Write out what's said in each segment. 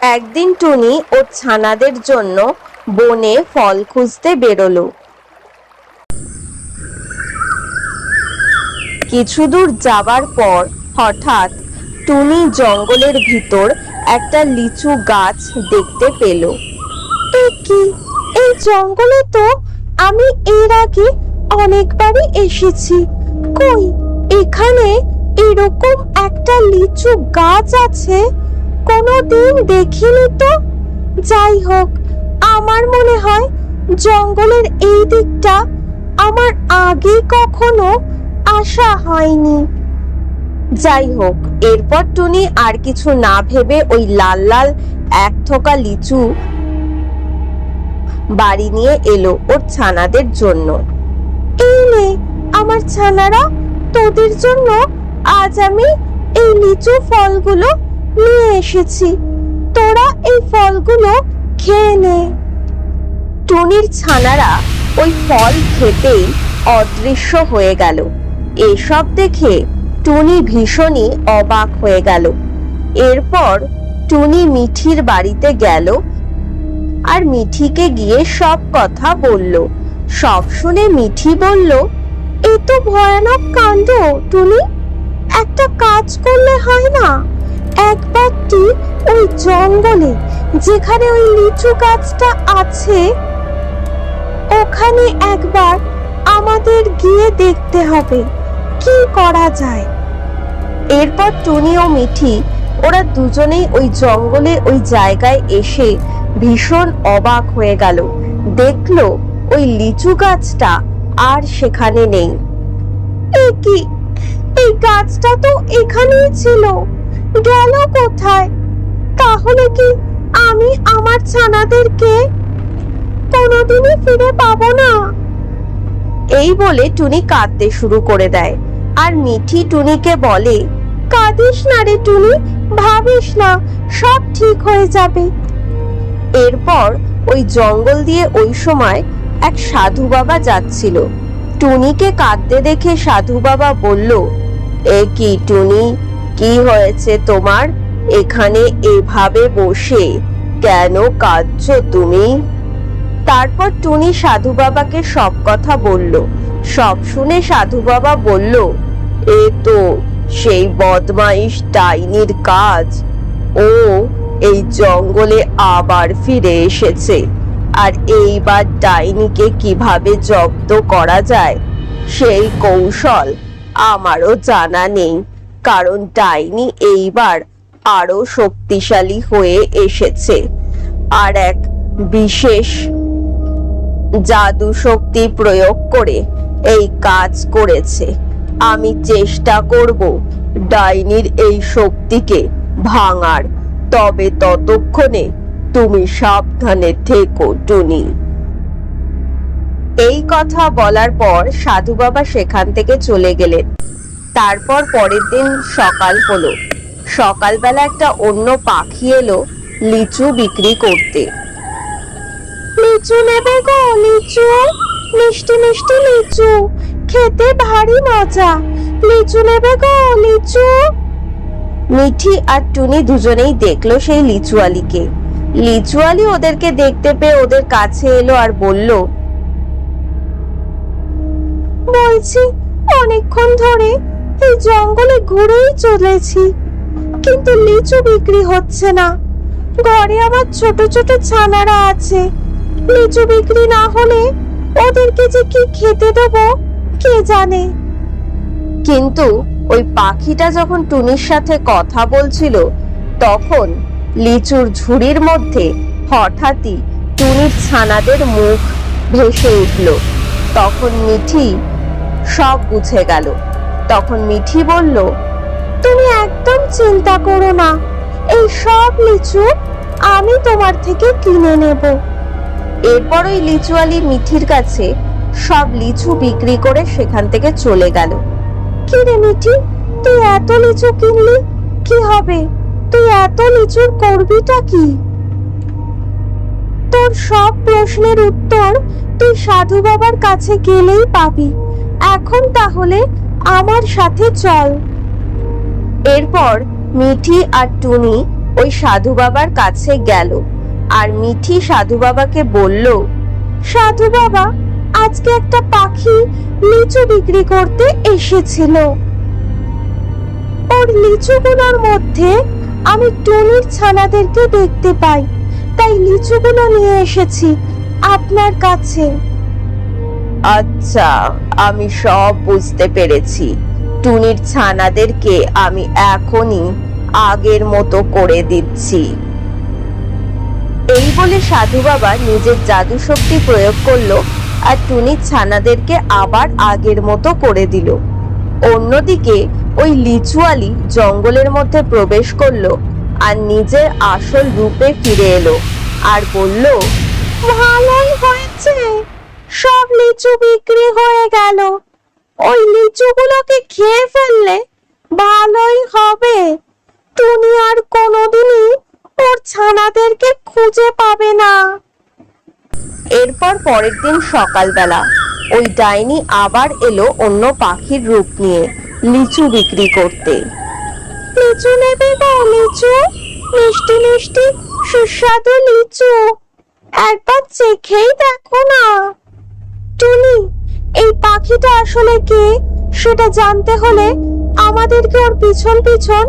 একদিন টুনি ও ছানাদের জন্য বনে ফল খুঁজতে বেরোলো। কিছু দূর যাবার পর হঠাৎ টুনি জঙ্গলের ভিতর একটা লিচু গাছ দেখতে পেল। কি? এই জঙ্গলে তো আমি এর আগে অনেকবারই এসেছি। কই? এখানে এরকম একটা লিচু গাছ আছে? কোনোদিন দেখিনি তো। যাই হোক আমার মনে হয় জঙ্গলের এই দিকটা আমার আগে কখনো আসা হয়নি। যাই হোক এরপর টুনি আর কিছু না ভেবে ওই লাল লাল এক থোকা লিচু বাড়ি নিয়ে এলো ওর ছানাদের জন্য। এই নে আমার ছানারা, তোদের জন্য আজ আমি এই লিচু ফলগুলো নিয়ে এসেছি। তোরা এই ফলগুলো খেয়ে নে। টুনির ছানারা ওই ফল খেতেই অদৃশ্য হয়ে গেল। এসব দেখে টুনি ভীষণই অবাক হয়ে গেল। এরপর টুনি মিঠির বাড়িতে গেল আর মিঠিকে গিয়ে সব কথা বলল। সব শুনে মিঠি বলল, এ তো ভয়ানক কাণ্ড, টুনি। একটা কাজ করলে হয় না। একবার তুই ওই জঙ্গলে, যেখানে ওই লিচু গাছটা আছে, ওখানে একবার আমাদের গিয়ে দেখতে হবে, কি করা যায়। এরপর টুনি ও মিঠি, ওরা দুজনেই ওই জঙ্গলে ওই জায়গায় এসে ভীষণ অবাক হয়ে গেল। দেখল ওই লিচু গাছটা আর সেখানে নেই। কি? এই গাছটা তো এখানেই ছিল। গেল কোথায়? তাহলে কি আমি আমার ছানাদেরকে কোনোদিনই ফিরে পাবো না? এই বলে টুনি কাঁদতে শুরু করে দেয়। আর মিঠি টুনিকে বলে, কাঁদিস না রে টুনি, ভাবিস না, সব ঠিক হয়ে যাবে। এরপর ওই জঙ্গল দিয়ে ওই সময় এক সাধু বাবা যাচ্ছিল। টুনিকে কাঁদতে দেখে সাধু বাবা বলল, এ কি টুনি কি হয়েছে তোমার? এখানে এভাবে বসে কেন কাঁদছো তুমি? তারপর টুনি সাধু বাবাকে সব কথা বলল। সব শুনে সাধু বাবা বলল, এ তো সেই বদমাইশ ডাইনির কাজ। ও এই জঙ্গলে আবার ফিরে এসেছে। আর এইবার ডাইনিকে কীভাবে জব্দ করা যায়? সেই কৌশল আমারও জানা নেই। কারণ ডাইনি এইবার আরও শক্তিশালী হয়ে এসেছে। আর এক বিশেষ জাদু শক্তি প্রয়োগ করে এই কাজ করেছে। আমি চেষ্টা করব ডাইনির এই শক্তিকে ভাঙার। তবে ততক্ষণে তুমি সাবধানে থেকো, টুনি। এই কথা বলার পর সাধু বাবা সেখান থেকে চলে গেলেন। তারপর পরের দিন সকাল হলো। সকালবেলা একটা অন্য পাখি এলো লিচু বিক্রি করতে। লিচু নেবে গো লিচু। মিষ্টি মিষ্টি লিচু। খেতে ভারী মজা। লিচু নেবে গো লিচু। মিঠি আর টুনি দুজনেই দেখল সেই লিচুয়ালিকে। লিচুয়ালি ওদেরকে দেখতে পেয়ে ওদের কাছে এলো আর বলল বলছি অনেকক্ষণ ধরে এই জঙ্গলে ঘুরেই চলেছি। কিন্তু লিচু বিক্রি হচ্ছে না। ঘরে আমার ছোট ছোট ছানারা আছে। লিচু বিক্রি না হলে ওদেরকে যে কি খেতে দেবো, কে জানে? কিন্তু ওই পাখিটা যখন টুনির সাথে কথা বলছিল, তখন লিচুর ঝুড়ির মধ্যে হঠাৎই টুনির ছানাদের মুখ ভেসে উঠল। তখন মিঠি সব বুঝে গেল। তখন মিঠি বলল, তুমি একদম চিন্তা করো না। এই সব লিচু আমি তোমার থেকে কিনে নেব। এরপর ওই লিচুয়ালি মিঠির কাছে সব লিচু বিক্রি করে সেখান থেকে চলে গেল। কি রে মিঠি, তুই এত লিচু কিনলি? কি হবে? তুই এত লিচুর করবিটা কি? তোর সব প্রশ্নের উত্তর তুই সাধু বাবার কাছে গেলেই পাবি। এখন তাহলে আমার সাথে চল। এরপর মিঠি আর টুনি ওই সাধু বাবার কাছে গেল আর মিঠি সাধু বাবাকে বলল, সাধু বাবা, আজকে একটা পাখি লিচু বিক্রি করতে এসেছিল। ওর লিচুগুলোর মধ্যে আমি টুনির ছানাদেরকে দেখতে পাই, তাই লিচুগুলো নিয়ে এসেছি আপনার কাছে। আচ্ছা আমি সব বুঝতে পেরেছি। টুনির ছানাদেরকে আমি এখনই আগের মতো করে দিচ্ছি। এই বলে সাধু বাবা নিজের জাদু শক্তি প্রয়োগ করল আর টুনির ছানাদেরকে আবার আগের মতো করে দিল। অন্যদিকে ওই লিচুয়ালি জঙ্গলের মধ্যে প্রবেশ করল আর নিজের আসল রূপে ফিরে এলো আর বলল ভালোই হয়েছে। সব লিচু বিক্রি হয়ে গেল। ওই লিচুগুলোকে খেয়ে ফেললে ভালোই হবে। টুনি আর কোনোদিনই ওর ছানাদেরকে খুঁজে পাবে না। এরপর পরের দিন সকালবেলা ওই ডাইনি আবার এলো অন্য পাখির রূপ নিয়ে লিচু বিক্রি করতে। লিচু নেবে গো লিচু? মিষ্টি মিষ্টি সুস্বাদু লিচু। একবার চেখেই দেখো না। টুনি, এই পাখিটা আসলে কে সেটা জানতে হলে আমাদেরকে ওর পিছন পিছন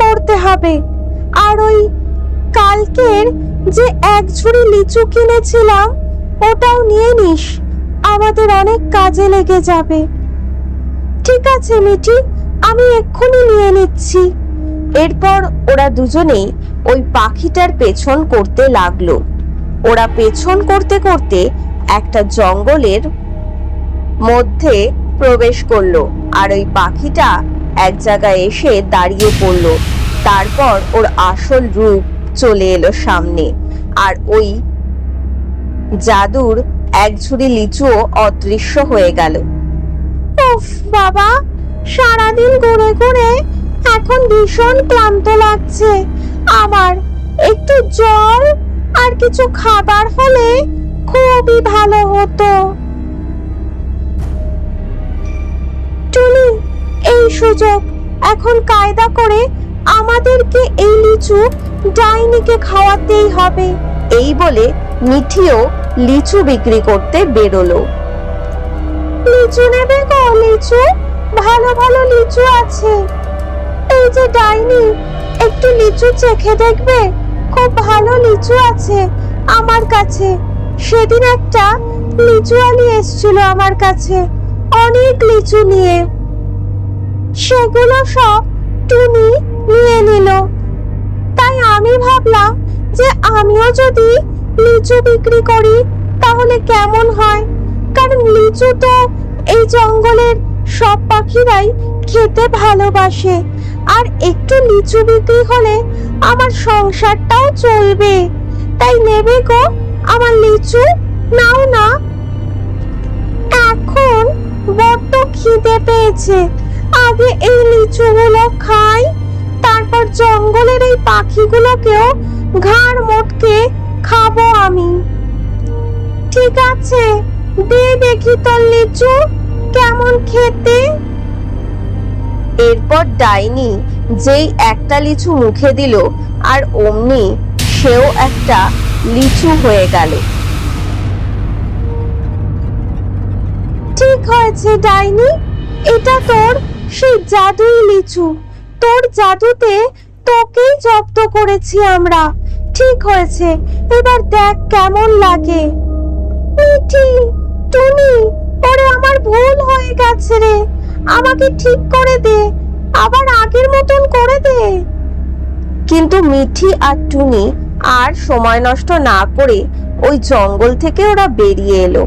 করতে হবে। আর ওই কালকের যে এক ঝুড়ি লিচু কিনেছিলাম, ওটাও নিয়ে নিস, আমাদের অনেক কাজে লেগে যাবে। ঠিক আছে, মিঠি, আমি এক্ষুনি নিয়ে নিচ্ছি। এরপর ওরা দুজনেই ওই পাখিটার পেছন করতে লাগল। ওরা পেছন করতে করতে একটা জঙ্গলের মধ্যে প্রবেশ করল আর ওই পাখিটা এক জায়গায় এসে দাঁড়িয়ে পড়ল। তারপর ওর আসল রূপ চলে এলো সামনে আর ওই জাদুর এক ঝুড়ি লিচুও অদৃশ্য হয়ে গেল। উফ বাবা, সারাদিন ঘুরে ঘুরে এখন ভীষণ ক্লান্ত লাগছে। আমার একটু জল আর কিছু খাবার হলে খুবই ভালো হতো। টুনি, এই সুযোগ এখন কায়দা করে আমাদেরকে এই লিচু ডাইনিকে খাওয়াতেই হবে। এই বলে মিঠিও লিচু বিক্রি করতে বেরোলো। লিচু নেবে গো, লিচু। ভালো ভালো লিচু আছে। এই যে ডাইনি, একটু লিচু চেখে দেখবে? খুব ভালো লিচু আছে আমার কাছে। সেদিন একটা লিচু আলি এসেছিল আমার কাছে, অনেক লিচু নিয়ে। সেগুলো সব টুনি নিয়ে নিল। তাই আমি ভাবলাম যে আমিও যদি লিচু বিক্রি করি, তাহলে কেমন হয়? কারণ লিচু তো এই জঙ্গলের সব পাখিরাই খেতে ভালোবাসে, আর একটু লিচু বিক্রি হলে আমার সংসারটাও চলবে। তাই নেবে গো আমার লিচু, নাও না। এখন বড্ড খিদে পেয়েছে। আগে এই লিচুগুলো খাই, তারপর জঙ্গলের এই পাখিগুলোকেও ঘাড় মোটকে খাব আমি। ঠিক আছে, দে দেখি তোর লিচু, কেমন খেতে? এরপর ডাইনি যেই একটা লিচু মুখে দিল, আর অমনি সেও একটা লিচু হয়ে গেল। ঠিক হয়েছে, ডাইনি। এটা তোর সেই জাদুই লিচু। তোর জাদুতে তোকেই জব্দ করেছি আমরা। ঠিক হয়েছে, এবার দেখ কেমন লাগে। মিঠি, টুনি পরে আমার ভুল হয়ে গেছে রে। আমাকে ঠিক করে দে, আবার আগের মতন করে দে। কিন্তু মিঠি আর টুনি আর সময় নষ্ট না করে ওই জঙ্গল থেকে ওরা বেরিয়ে এলো।